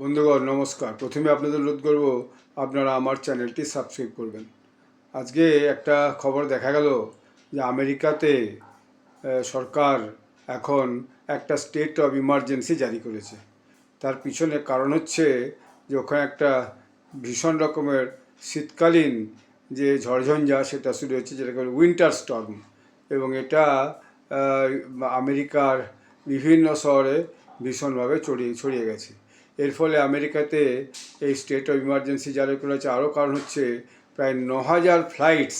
বন্ধুগণ, নমস্কার। প্রথমে আপনাদের অনুরোধ করব, আপনারা আমার চ্যানেলটি সাবস্ক্রাইব করবেন। আজকে একটা খবর দেখা গেল যে আমেরিকাতে সরকার এখন একটা স্টেট অফ ইমার্জেন্সি জারি করেছে। তার পিছনে কারণ হচ্ছে যে ওখানে একটা ভীষণ রকমের শীতকালীন যে ঝড়ঝঞ্ঝা, সেটা শুরু হচ্ছে যেটাকে উইন্টার স্টর্ম এবং এটা আমেরিকার বিভিন্ন শহরে ভীষণভাবে ছড়িয়ে ছড়িয়ে গেছে। এর ফলে আমেরিকাতে এই স্টেট অফ ইমার্জেন্সি জারি করা হচ্ছে আরও কারণ হচ্ছে প্রায় ন হাজার ফ্লাইটস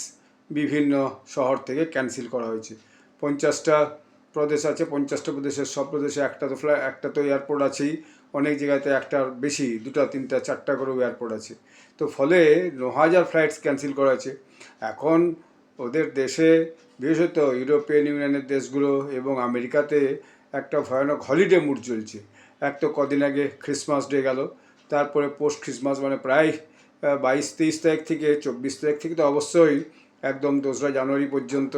বিভিন্ন শহর থেকে ক্যান্সেল করা হয়েছে। পঞ্চাশটা প্রদেশ আছে, পঞ্চাশটা প্রদেশের সব প্রদেশে একটা তো ফ্লাই একটা তো এয়ারপোর্ট আছেই। অনেক জায়গাতে একটার বেশি, দুটা, তিনটা, চারটা করেও এয়ারপোর্ট আছে। তো ফলে ন হাজার ফ্লাইটস ক্যান্সেল করা আছে এখন ওদের দেশে, বিশেষত ইউরোপিয়ান ইউনিয়নের দেশগুলো এবং আমেরিকাতে একটা ভয়ানক হলিডে মুড চলছে। এক তো কদিন আগে ক্রিসমাস ডে গেল, তারপরে পোস্ট ক্রিসমাস মানে প্রায় বাইশ তেইশ তারিখ থেকে চব্বিশ তারিখ থেকে তো অবশ্যই একদম দোসরা জানুয়ারি পর্যন্ত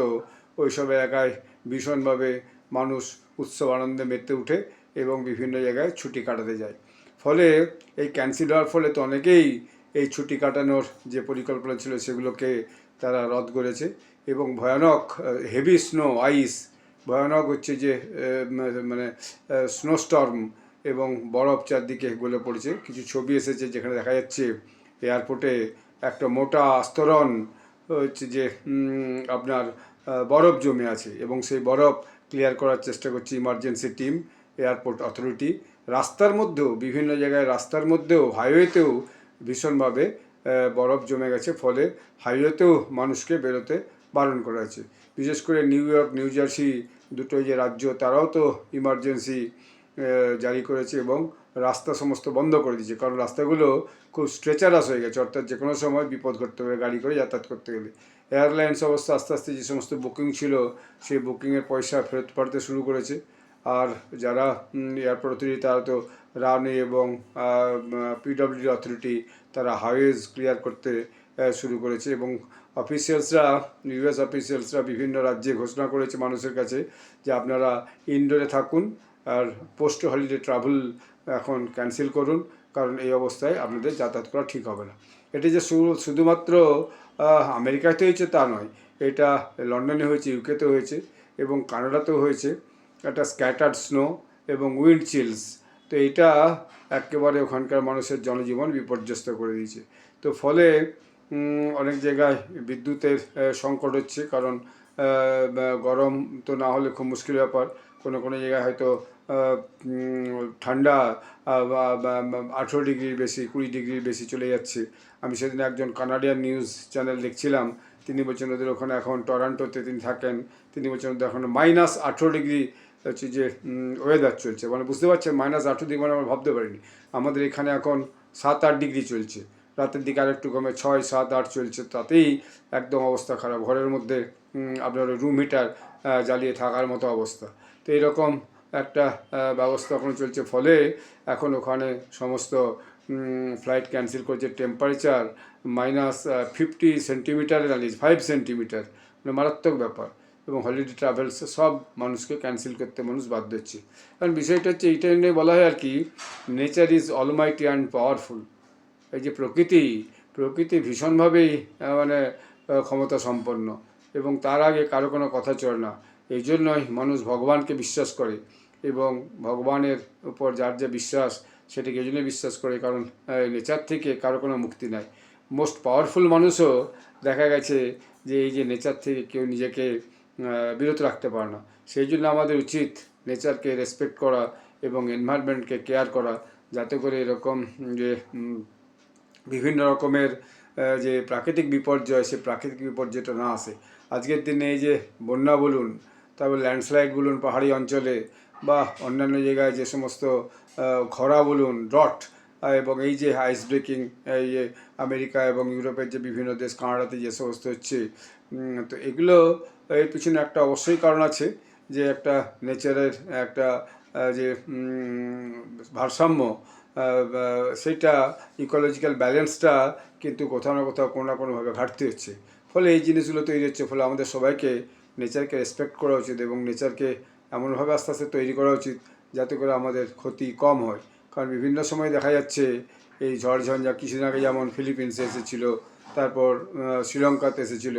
ওইসব এলাকায় ভীষণভাবে মানুষ উৎসব আনন্দে মেতে উঠে এবং বিভিন্ন জায়গায় ছুটি কাটাতে যায়। ফলে এই ক্যান্সেল হওয়ার ফলে তো অনেকেই এই ছুটি কাটানোর যে পরিকল্পনা ছিল সেগুলোকে তারা রদ করেছে এবং ভয়ানক হেভি স্নো আইস ভয়ানক হচ্ছে যে মানে স্নোস্টর্ম এবং বরফ চারদিকে গলে পড়েছে। কিছু ছবি এসেছে যেখানে দেখা যাচ্ছে এয়ারপোর্টে একটা মোটা আস্তরণ হচ্ছে যে আপনার বরফ জমে আছে এবং সেই বরফ ক্লিয়ার করার চেষ্টা করছে ইমার্জেন্সি টিম এয়ারপোর্ট অথরিটি রাস্তার মধ্যেও, বিভিন্ন জায়গায় রাস্তার মধ্যেও হাইওয়েতেও ভীষণভাবে বরফ জমে গেছে। ফলে হাইওয়েতেও মানুষকে বেরোতে বারণ করা আছে বিশেষ করে নিউ ইয়র্ক, নিউ জার্সি দুটো যে রাজ্য, তারাও তো ইমার্জেন্সি জারি করেছে এবং রাস্তা সমস্ত বন্ধ করে দিয়েছে। কারণ রাস্তাগুলো খুব স্ট্রেচারাস হয়ে গেছে। অর্থাৎ যে কোনো সময় বিপদ ঘটতে পারে গাড়ি করে যাতায়াত করতে গেলে। এয়ারলাইন্স অবস্থা আস্তে আস্তে যে সমস্ত বুকিং ছিল, সেই বুকিংয়ের পয়সা ফেরত পাঠাতে শুরু করেছে। আর যারা এয়ারপোর্ট অথরিটি তারা তো রানি এবং পিডব্লিউডি অথরিটি তারা হাইওয়েজ ক্লিয়ার করতে শুরু করেছে। এবং অফিসিয়ালসরা ইউএস অফিসিয়ালসরা বিভিন্ন রাজ্যে ঘোষণা করেছে মানুষের কাছে যে আপনারা ইনডোরে থাকুন আর পোস্ট হলিডে ট্রাভেল এখন ক্যান্সেল করুন, কারণ এই অবস্থায় আপনাদের যাতায়াত করা ঠিক হবে না। এটি যে শুধুমাত্র আমেরিকাতে হয়েছে তা নয়, এটা লন্ডনে হয়েছে ইউকেতে হয়েছে এবং কানাডাতেও হয়েছে। একটা স্ক্যাটার্ড স্নো এবং উইন্ড চিলস তো এটা একেবারে ওখানকার মানুষের জনজীবন বিপর্যস্ত করে দিয়েছে। তো ফলে অনেক জায়গায় বিদ্যুতের সংকট হচ্ছে, কারণ গরম তো না হলে খুব মুশকিল ব্যাপার। কোনো কোনো জায়গায় হয়তো ঠান্ডা আঠেরো ডিগ্রির বেশি, কুড়ি ডিগ্রির বেশি চলে যাচ্ছে। আমি সেদিন একজন কানাডিয়ান নিউজ চ্যানেল দেখছিলাম। তিনি বলছেন, ওদের ওখানে এখন টরান্টোতে তিনি থাকেন। তিনি বলছেন, ওদের এখন মাইনাস আঠেরো ডিগ্রি, হচ্ছে যে ওয়েদার চলছে। মানে বুঝতে পারছেন, মাইনাস আঠেরো ডিগ্রি মানে আমরা ভাবতে পারিনি। আমাদের এখানে এখন সাত আট ডিগ্রি চলছে। রাতের দিকে আরেকটু কমে ছয়, সাত, আট চলছে। তাতেই একদম অবস্থা খারাপ। ঘরের মধ্যে আপনার রুম হিটার জ্বালিয়ে থাকার মতো অবস্থা। তো এরকম একটা ব্যবস্থা এখন চলছে। ফলে এখন ওখানে সমস্ত ফ্লাইট ক্যান্সেল করছে। টেম্পারেচার মাইনাস ফিফটি সেন্টিমিটারে দাঁড়িয়েছে ফাইভ সেন্টিমিটার মানে মারাত্মক ব্যাপার। এবং হলিডে ট্রাভেলস সব মানুষকে ক্যান্সেল করতে মানুষ বাধ্য হচ্ছে। কারণ বিষয়টা হচ্ছে, এইটা নিয়ে বলা হয় আর কি nature is almighty and powerful এই যে প্রকৃতি প্রকৃতি ভীষণভাবেই মানে ক্ষমতা সম্পন্ন এবং তার আগে কারও কোনো কথা চলে না। এই জন্যই মানুষ ভগবানকে বিশ্বাস করে এবং ভগবানের উপর যার যে বিশ্বাস, সেটাকে এই জন্যই বিশ্বাস করে, কারণ নেচার থেকে কারও কোনো মুক্তি নাই। মোস্ট পাওয়ারফুল মানুষও দেখা গেছে যে, এই যে নেচার থেকে কেউ নিজেকে বিরত রাখতে পারে না। সেই জন্য আমাদের উচিত নেচারকে রেসপেক্ট করা এবং এনভায়রনমেন্টকে কেয়ার করা, যাতে করে এরকম যে বিভিন্ন রকমের যে প্রাকৃতিক বিপর্যয়, সে প্রাকৃতিক বিপর্যয়টা না আসে। আজকের দিনে এই যে বন্যা বলুন তারপর ল্যান্ডস্লাইড বলুন, পাহাড়ি অঞ্চলে বা অন্যান্য জায়গায় যে সমস্ত খরা বলুন ডট এবং এই যে আইস ব্রেকিং এই আমেরিকা এবং ইউরোপের যে বিভিন্ন দেশ, কানাডাতে যে সমস্ত হচ্ছে তো এগুলো এর পিছনে একটা অবশ্যই কারণ আছে যে একটা নেচারের একটা যে ভারসাম্য সেটা ইকোলজিক্যাল ব্যালেন্সটা কিন্তু কোথাও না কোথাও কোনো না কোনোভাবে ঘাটতি হচ্ছে। ফলে এই জিনিসগুলো তৈরি হচ্ছে, ফলে আমাদের সবাইকে নেচারকে রেসপেক্ট করা উচিত এবং নেচারকে এমনভাবে আস্তে আস্তে তৈরি করা উচিত যাতে করে আমাদের ক্ষতি কম হয়। কারণ বিভিন্ন সময় দেখা যাচ্ছে এই ঝড় ঝঞ্ঝা কিছুদিন আগে যেমন ফিলিপিন্সে এসেছিল, তারপর শ্রীলঙ্কাতে এসেছিল।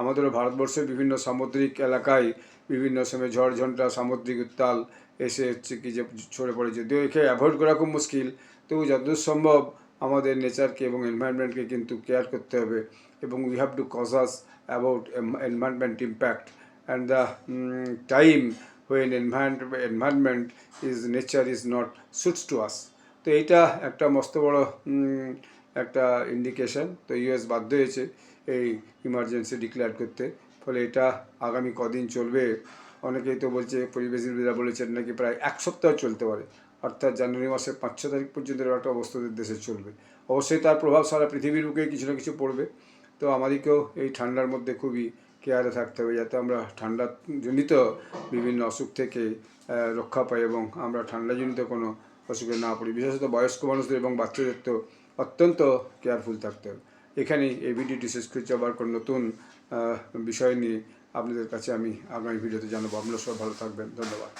আমাদেরও ভারতবর্ষের বিভিন্ন সামুদ্রিক এলাকায় বিভিন্ন সময় ঝড় ঝঞ্ঝা সামুদ্রিক উত্তাল এসে হচ্ছে কি যে ছড়ে পড়ে। যদিও একে অ্যাভয়েড করা খুব মুশকিল, তবু যতদূর সম্ভব আমাদের নেচারকে এবং এনভায়রনমেন্টকে কিন্তু কেয়ার করতে হবে এবং we have to cautious about environment impact and the time when environment is nature is not suits to us তো এইটা একটা মস্ত বড় একটা ইন্ডিকেশন তো ইউএস বাধ্য হয়েছে এই ইমার্জেন্সি ডিক্লেয়ার করতে। ফলে এটা আগামী কদিন চলবে? অনেকেই তো বলছে পরিবেশবিদরা বলেছেন নাকি প্রায় এক সপ্তাহ চলতে পারে। অর্থাৎ জানুয়ারি মাসের পাঁচ ছ তারিখ পর্যন্ত একটা অবস্থা দেশে চলবে। অবশ্যই তার প্রভাব সারা পৃথিবীর বুকে কিছু না কিছু পড়বে। তো আমাদেরকেও এই ঠান্ডার মধ্যে খুবই কেয়ারে থাকতে হবে যাতে আমরা ঠান্ডা জনিত বিভিন্ন অসুখ থেকে রক্ষা পাই এবং আমরা ঠান্ডাজনিত কোনো অসুখে না পড়ি। বিশেষত বয়স্ক মানুষদের এবং বাচ্চাদের তো অত্যন্ত কেয়ারফুল থাকতে হবে। এখানেই এই ভিডিওটি শেষ করছি। আবার কোনো নতুন বিষয় নিয়ে আপনাদের কাছে আমি আগামী ভিডিওতে জানাব। আপনারা সব ভালো থাকবেন। ধন্যবাদ।